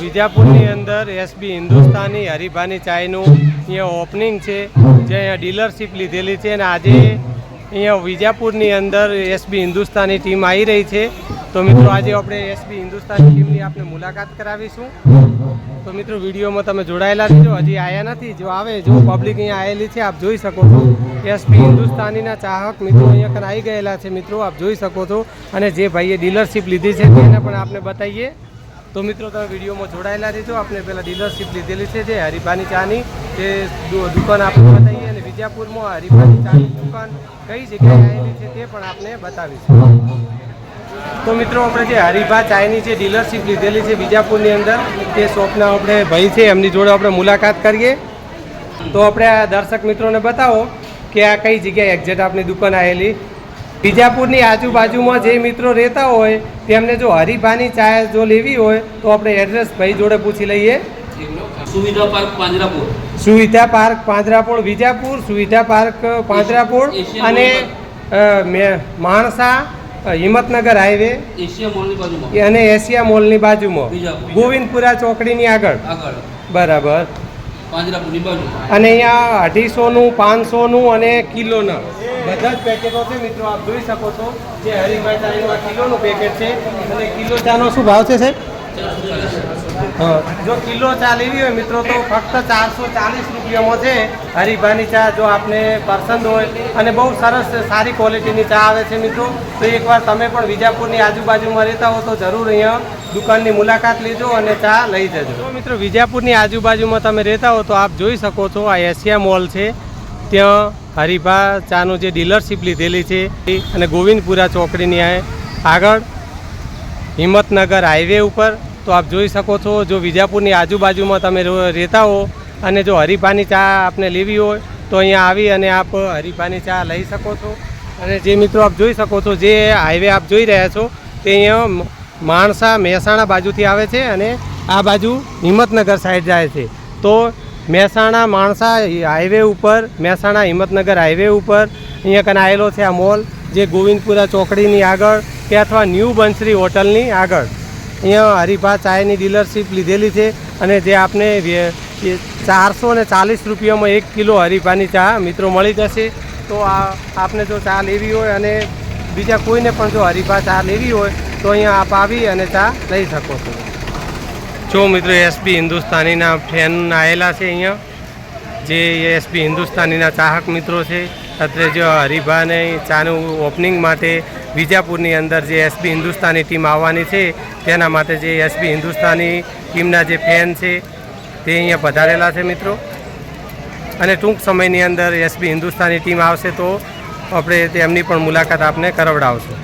વિજાપુરની અંદર એસબી હિન્દુસ્તાની હરિભાની ચાયનું અહીંયા ઓપનિંગ છે, જે અહીંયા ડીલરશીપ લીધેલી છે અને આજે અહીંયા વિજાપુરની અંદર એસબી હિન્દુસ્તાની ટીમ આવી રહી છે. તો મિત્રો, આજે આપણે એસબી હિન્દુસ્તાની ટીમની આપણે મુલાકાત કરાવીશું. તો મિત્રો, વિડીયોમાં તમે જોડાયેલા છો હજી આવ્યા નથી. જો આવે, જો પબ્લિક અહીંયા આવેલી છે, આપ જોઈ શકો છો. એસપી હિન્દુસ્તાનીના ચાહક મિત્રો અહીંયા કને આવી ગયેલા છે મિત્રો, આપ જોઈ શકો છો. અને જે ભાઈએ ડીલરશીપ લીધી છે, તેને પણ આપણે બતાવીએ તો મિત્રો, તમે વિડીયોમાં જોડાયેલા રહેજો. આપણે પહેલાં ડીલરશીપ લીધેલી છે, જે હરિભાની ચાની તે દુકાન આપણે બતાવીએ અને વિજાપુરમાં હરિભાની ચાની દુકાન કઈ જગ્યાએ આવેલી છે, તે પણ આપણે બતાવીશું. તો મિત્રો આપણે જે હરિભા ચાયની જે ડીલરશીપ લીધેલી છે બીજાપુરની અંદર તે શોપના આપણે ભાઈ છે એમની જોડે આપણે મુલાકાત કરીએ. તો આપણે આ દર્શક મિત્રોને બતાવો કે આ કઈ જગ્યાએ એક્ઝેક્ટ આપની દુકાન આવેલી. વિજાપુરની આજુબાજુમાં જે મિત્રો રહેતા હોય તેમને જો હરિભાની ચાય જો લેવી હોય તો આપણે એડ્રેસ ભાઈ જોડે પૂછી લઈએ. સુવિધા પાર્ક પાંજરાપુર સુવિધા પાર્ક પાંજરાપોળ વિજાપુર સુવિધા પાર્ક પાંજરાપોળ અને મે- માણસા હિંમતનગર હાઈવે અને એશિયા મોલની બાજુમાં. ગોવિંદપુરા ચોકડીની આગળ. બરાબર. અને અહીંયા અઢીસોનું પાંચસોનું અને કિલોના. બધા જ પેકેટો છે મિત્રો આપ જોઈ શકો છો જે હરિભાઈ આ કિલોનું પેકેટ છે. અને કિલો ચાનો શું ભાવ છે સાહેબ? જો કિલો ચા લેવી હોય મિત્રો, તો ફક્ત ચારસો ચાલીસ રૂપિયામાં છે હરિભાની ચા, જો આપને પસંદ હોય. અને બહુ સરસ સારી ક્વોલિટીની ચા આવે છે મિત્રો. તો એકવાર તમે પણ વિજાપુરની આજુબાજુમાં રહેતા હો તો જરૂર અહીંયા દુકાનની મુલાકાત લેજો અને ચા લઈ જજો. મિત્રો, વિજાપુરની આજુબાજુમાં તમે રહેતા હો તો આપ જોઈ શકો છો, આ એશિયા મોલ છે. ત્યાં હરિભા ચાનું જે ડીલરશીપ લીધેલી છે અને ગોવિંદપુરા ચોકડીની આગળ હિંમતનગર હાઈવે ઉપર તો આપ જોઈ શકો છો, જો વિજાપુરની આજુબાજુમાં તમે રહેતા હો અને જો હરિભાની ચા આપને લેવી હોય, તો અહીંયા આવી અને આપ હરિભાની ચા લઈ શકો છો. અને જે મિત્રો આપ જોઈ શકો છો, જે હાઈવે આપ જોઈ રહ્યા છો, તે અહીંયા માણસા મહેસાણા બાજુથી આવે છે અને આ બાજુ હિંમતનગર સાઈડ જાય છે. તો મહેસાણા માણસા હાઈવે ઉપર, મહેસાણા હિંમતનગર હાઈવે ઉપર અહીંયા કને આવેલો છે આ મોલ, જે ગોવિંદપુરા ચોકડીની આગળ કે અથવા ન્યૂ બંસરી હોટલની આગળ. અહીંયા હરિભા ચાયની ડીલરશીપ લીધેલી છે અને જે આપને ચારસો ને ચાલીસ રૂપિયામાં એક કિલો હરિભાની ચા મિત્રો મળી જશે. તો આ આપને જો ચા લેવી હોય અને બીજા કોઈને પણ જો હરિભા ચા લેવી હોય, તો અહીંયા આપ આવી અને ચા લઈ શકો છો. જો મિત્રો એસબી હિન્દુસ્તાનીના ફેન આવેલા છે અહીંયા. જે એસબી હિન્દુસ્તાનીના ચાહક મિત્રો છે. અત્રે જો હરિભાને ચાનું ઓપનિંગ માટે વિજાપુરની અંદર જે એસબી હિન્દુસ્તાની ટીમ આવવાની છે, તેના માટે જે એસબી હિન્દુસ્તાની ટીમના જે ફેન છે, તે અહીંયા પધારેલા છે મિત્રો. અને ટૂંક સમયની અંદર એસબી હિન્દુસ્તાની ટીમ આવશે તો આપણે તેમની પણ મુલાકાત આપને કરાવડાવશું.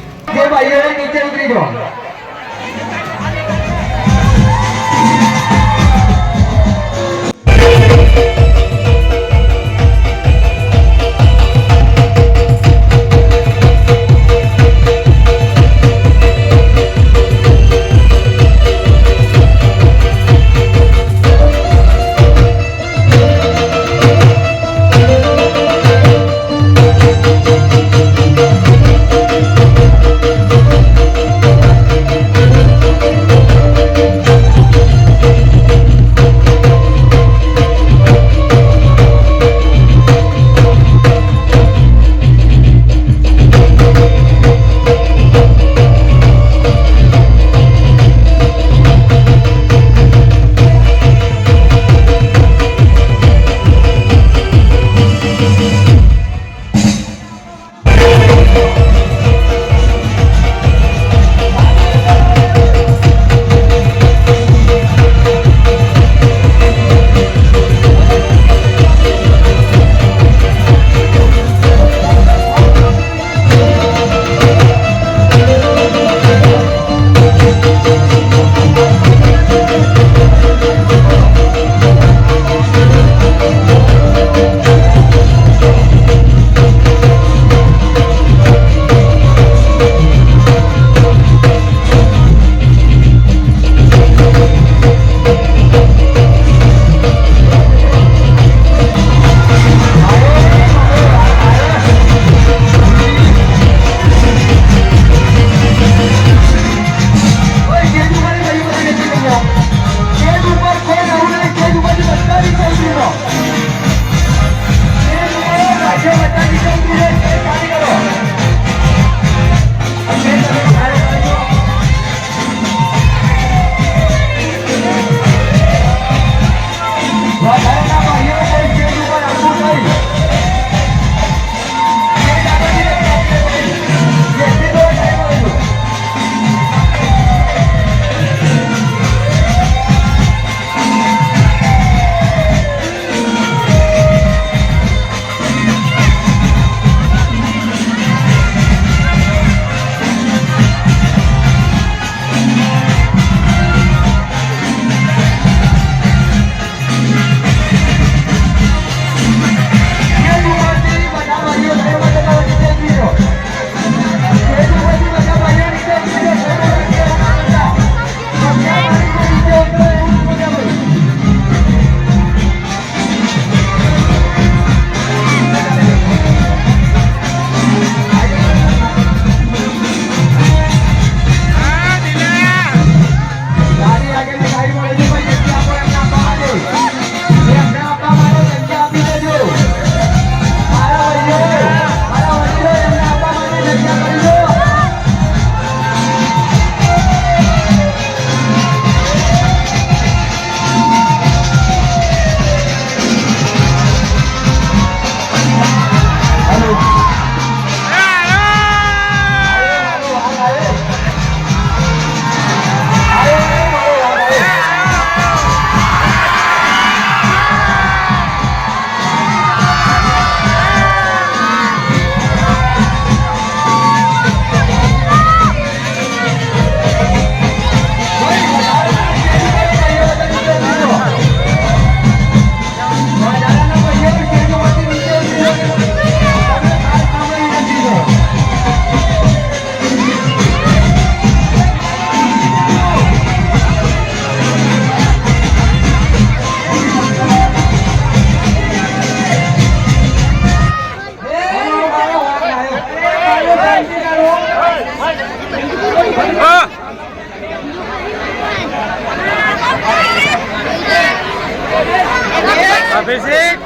અભિષેક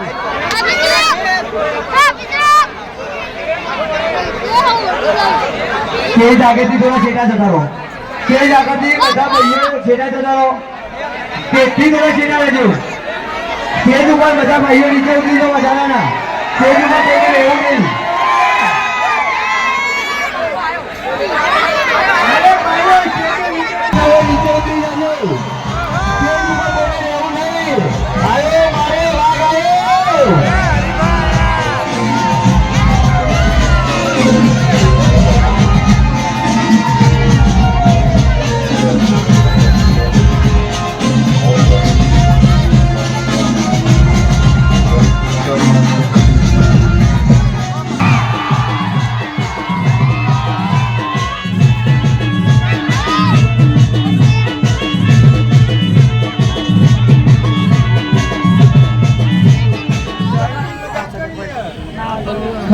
સ્ટેજ આગળથી થોડા છેટા જતા રહો. સ્ટેજ આગળથી બધા ભાઈઓ છેટા જતા રહો. સ્ટેજથી થોડા છેટા રહેજો. સ્ટેજ ઉપર બધા ભાઈઓ નીચે ઉતરી જાઓ વધારાના. સ્ટેજ ઉપર રહેવું નહીં.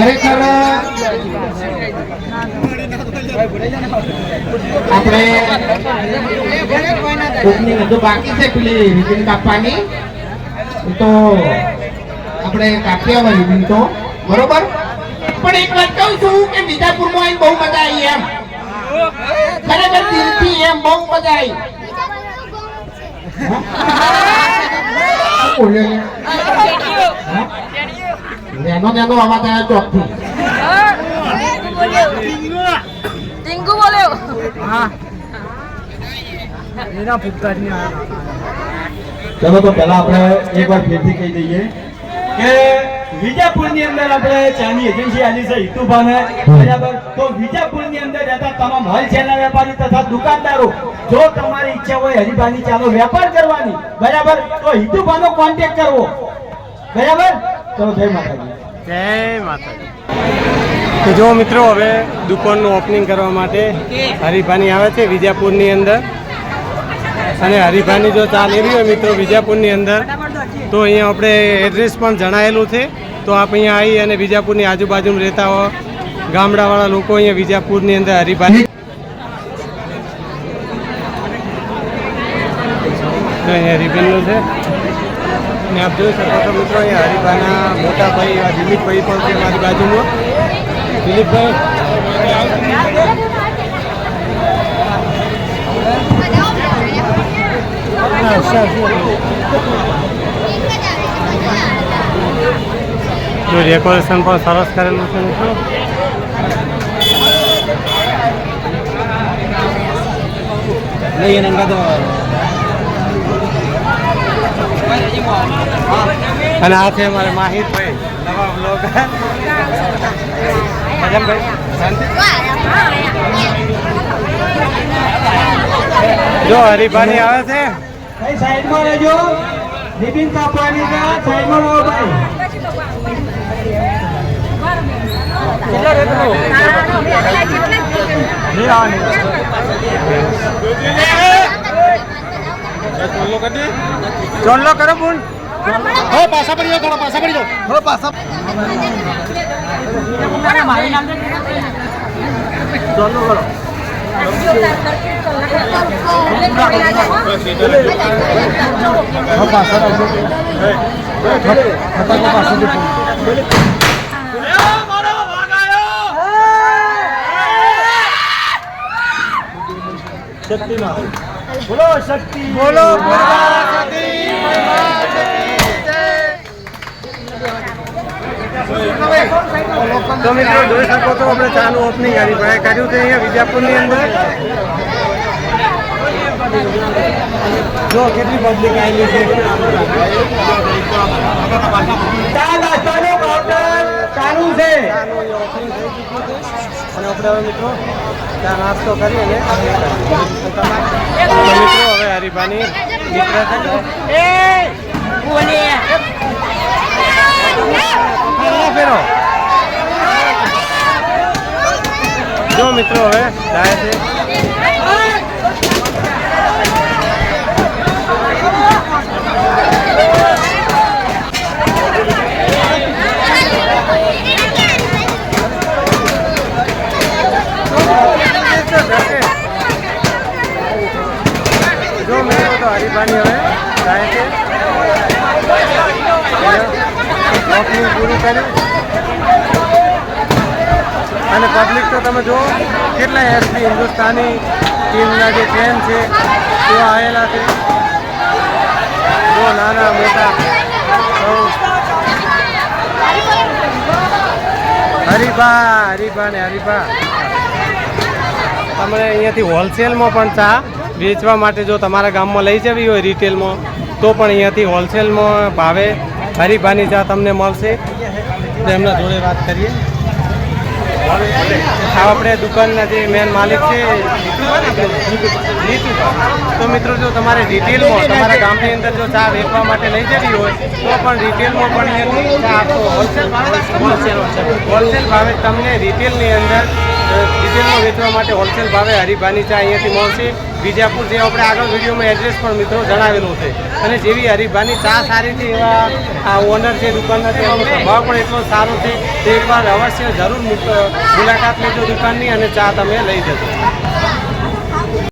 ખરેખર આપણે હજુ બાકી છે પેલી રિબિન કાપવાની તો આપણે કાપી આવે રિબિન તો બરોબર? પણ એક વાત કહું છું કે વિજાપુરમાં આવીને બહુ મજા આવી એમ. ખરેખર દિલથી એમ બહુ મજા આવી. બોલ્યો ને? હા? નેનો નેનો અવાજ આવ્યો ચોકથી ટીંગુ બોલ્યો ચલો તો પહેલા આપણે એકવાર ફેરથી કહી દઈએ કે વિજાપુરની અંદર આપણે ચાની એજન્સી આવી છે હિતુભાને બરાબર તો વિજાપુરની અંદર રહેતા તમામ હોલસેલના વેપારી તથા દુકાનદારો જો તમારી ઈચ્છા હોય હરિભાની ચાલો વેપાર કરવાની બરાબર તો હિતુભાનો કોન્ટેક્ટ કરવો બરાબર ચલો જય માતાજી જય માતાજી. જો મિત્રો, હવે દુકાનનું ઓપનિંગ કરવા માટે હરિભાની આવે છે વિજાપુરની અંદર. અને હરિભાની જો ચાલ લેવી હોય મિત્રો, વિજાપુરની અંદર, તો અહીંયા આપણે એડ્રેસ પણ જણાયેલું છે. તો આપ અહીંયા આવી અને વિજાપુરની આજુબાજુમાં રહેતા હો. ગામડાવાળા લોકો અહીંયા વિજાપુરની અંદર હરિભાની તો અહીંયા હરિભાઈનું છે. ને આપ જોઈ શકો છો મિત્રો, એ હરિભાઈના મોટા ભાઈ એવા દિલીપભાઈ પણ છે મારી બાજુમાં. દિલીપભાઈ ડેકોરેશન પણ સરસ કરેલું છે મિત્રો. અને આ છે અમારે માહિતભાઈ નવા તમામ મજામાં જો હરિભાની આવે છે ભાઈ સાઈડમાં રહેજો રિબિન કાપવાની સાઈડમાં રહો ભાઈ ચોલ્લો કરો બોલ હો પાછા પડી જાઓ થોડા પાછા પડી જાઓ. હો પાછા બોલો શક્તિ. બોલો તો મિત્રો જોઈ શકો છો આપણે ચાનું ઓપનિંગ હરીભાઈ કર્યું છે અહીંયા વિજાપુરની અંદર. જો કેટલી પબ્લિક આવેલી છે. ચા નાસ્તાનું કાઉન્ટર ચાલુ છે. ચાનું અહીંયા opening થઈ ચૂક્યું છે. અને આપણે હવે મિત્રો ચા નાસ્તો કરી અને તો મિત્રો હવે હરીભાની નીકળે છે ફેરો. જો મિત્રો હવે જાય છે. જો મિત્રો તો હરીફાની હવે જાય છે. પૂરું અને પબ્લિક તો તમે જુઓ કેટલા એસપી હિન્દુસ્તાની ટીમના જે ફેન છે, તેઓ આવેલા છે. બહુ નાના, મોટા. હરીભા હરીભા ને હરીભા. તમને અહીંયાથી હોલસેલમાં પણ ચા વેચવા માટે જો તમારા ગામમાં લઈ જવી હોય રિટેલમાં તો પણ અહીંયાથી હોલસેલમાં ભાવે હરીભાની ચા તમને મળશે. એમના જોડે વાત કરીએ. આ આપણે દુકાનના જે મેન માલિક છે. તો મિત્રો, જો તમારે રિટેલમાં તમારા ગામની અંદર જો ચા વેચવા માટે લઈ જવી હોય, તો પણ રિટેલમાં પણ અહીંયાથી ચા આપો. હોલસેલ ભાવે હોલસેલ ભાવે તમને રિટેલની અંદર રિટેલમાં વેચવા માટે હોલસેલ ભાવે હરિભાની ચા અહીંયાથી મળશે. બીજાપુર જે આપણે આગળ વિડીયોમાં એડ્રેસ પણ મિત્રો જણાવેલું છે. અને જેવી હરિભાની ચા સારી છે એવા, આ ઓનર છે દુકાનના એમનો સ્વભાવ પણ એટલો સારો છે એકવાર અવશ્ય જરૂર મુલાકાત લેજો દુકાનની અને ચા તમે લઈ જજો.